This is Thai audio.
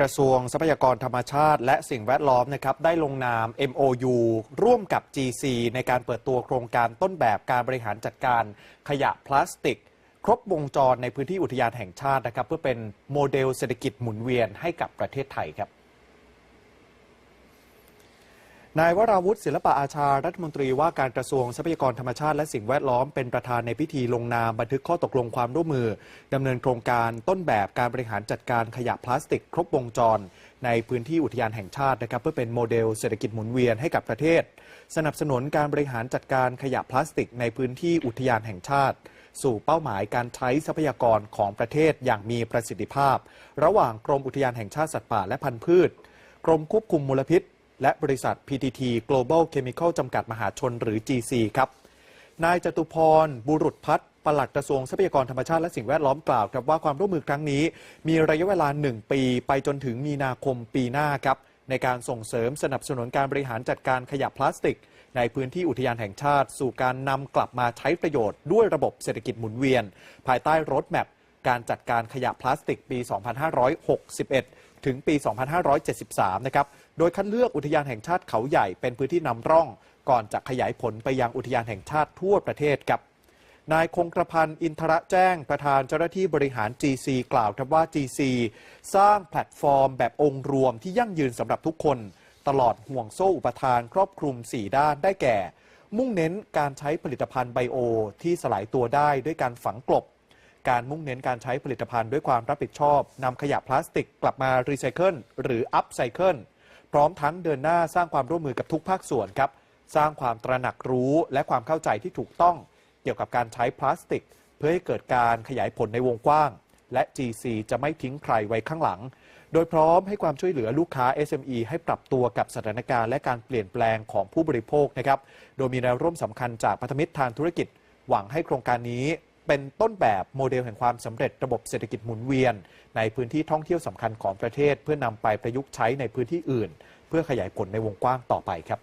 กระทรวงทรัพยากรธรรมชาติ และสิ่งแวดล้อมนะครับได้ลงนาม MOU ร่วมกับ GC ในการเปิดตัวโครงการต้นแบบการบริหารจัดการขยะพลาสติก ครบวงจรในพื้นที่อุทยานแห่งชาตินะครับเพื่อเป็นโมเดลเศรษฐกิจหมุนเวียนให้กับประเทศไทยครับ นายวราวุฒิศิลปะอาชารัฐมนตรีว่าการกระทรวงทรัพยากรธรรมชาติและสิ่งแวดล้อมเป็นประธานในพิธีลงนามบันทึกข้อตกลงความร่วมมือดำเนินโครงการต้นแบบการบริหารจัดการขยะพลาสติกครบวงจร ในพื้นที่อุทยานแห่งชาตินะครับเพื่อเป็นโมเดลเศรษฐกิจหมุนเวียนให้กับประเทศ สนับสนุนการบริหารจัดการขยะพลาสติก ในพื้นที่อุทยานแห่งชาติ สู่เป้าหมายการใช้ทรัพยากรของประเทศอย่างมีประสิทธิภาพ ระหว่างกรมอุทยานแห่งชาติสัตว์ป่าและพันธุ์พืชกรมควบคุมมลพิษ และบริษัท PTT Global Chemical จำกัดมหาชนหรือ GC ครับ นายจตุพร บุรุษพัฒน์ปลัดกระทรวงทรัพยากรธรรมชาติและสิ่งแวดล้อมกล่าวครับว่าความร่วมมือครั้งนี้ มีระยะเวลา 1 ปี ไปจนถึงมีนาคมปีหน้าครับ ในการส่งเสริมสนับสนุนการบริหารจัดการขยะพลาสติก ในพื้นที่อุทยานแห่งชาติ สู่การนำกลับมาใช้ประโยชน์ด้วยระบบเศรษฐกิจหมุนเวียน ภายใต้รถแมพ การจัดการขยะพลาสติกปี 2561 ถึงปี 2573 นะครับ โดยคัดเลือกอุทยานแห่งชาติเขาใหญ่เป็นพื้นที่นำร่อง ก่อนจะขยายผลไปยังอุทยานแห่งชาติทั่วประเทศครับนายคงกระพันธ์อินทระแจ้งประธานเจ้าหน้าที่บริหาร GC กล่าวครับว่า GC สร้างแพลตฟอร์มแบบองค์รวมที่ยั่งยืนสำหรับทุกคน ตลอดห่วงโซ่อุปทานครอบคลุม 4 ด้านได้แก่ มุ่งเน้นการใช้ผลิตภัณฑ์ไบโอที่สลายตัวได้ด้วยการฝังกลบ การมุ่งเน้นการใช้ผลิตภัณฑ์ด้วยความรับผิดชอบนำขยะพลาสติกกลับมารีไซเคิลหรืออัพไซเคิลพร้อมทั้งเดินหน้าสร้างความร่วมมือกับทุกภาคส่วนครับ สร้างความตระหนักรู้และความเข้าใจที่ถูกต้อง เกี่ยวกับการใช้พลาสติก เพื่อให้เกิดการขยายผลในวงกว้าง และ GC จะไม่ทิ้งใครไว้ข้างหลัง โดยพร้อมให้ความช่วยเหลือลูกค้า SME ให้ปรับตัวกับสถานการณ์และการเปลี่ยนแปลงของผู้บริโภคนะครับ โดยมีแนวร่วมสำคัญจากพันธมิตรทางธุรกิจ หวังให้โครงการนี้ เป็นต้นแบบโมเดลแห่งความสำเร็จระบบเศรษฐกิจหมุนเวียน ในพื้นที่ท่องเที่ยวสำคัญของประเทศ เพื่อนำไปประยุกต์ใช้ในพื้นที่อื่น เพื่อขยายผลในวงกว้างต่อไปครับ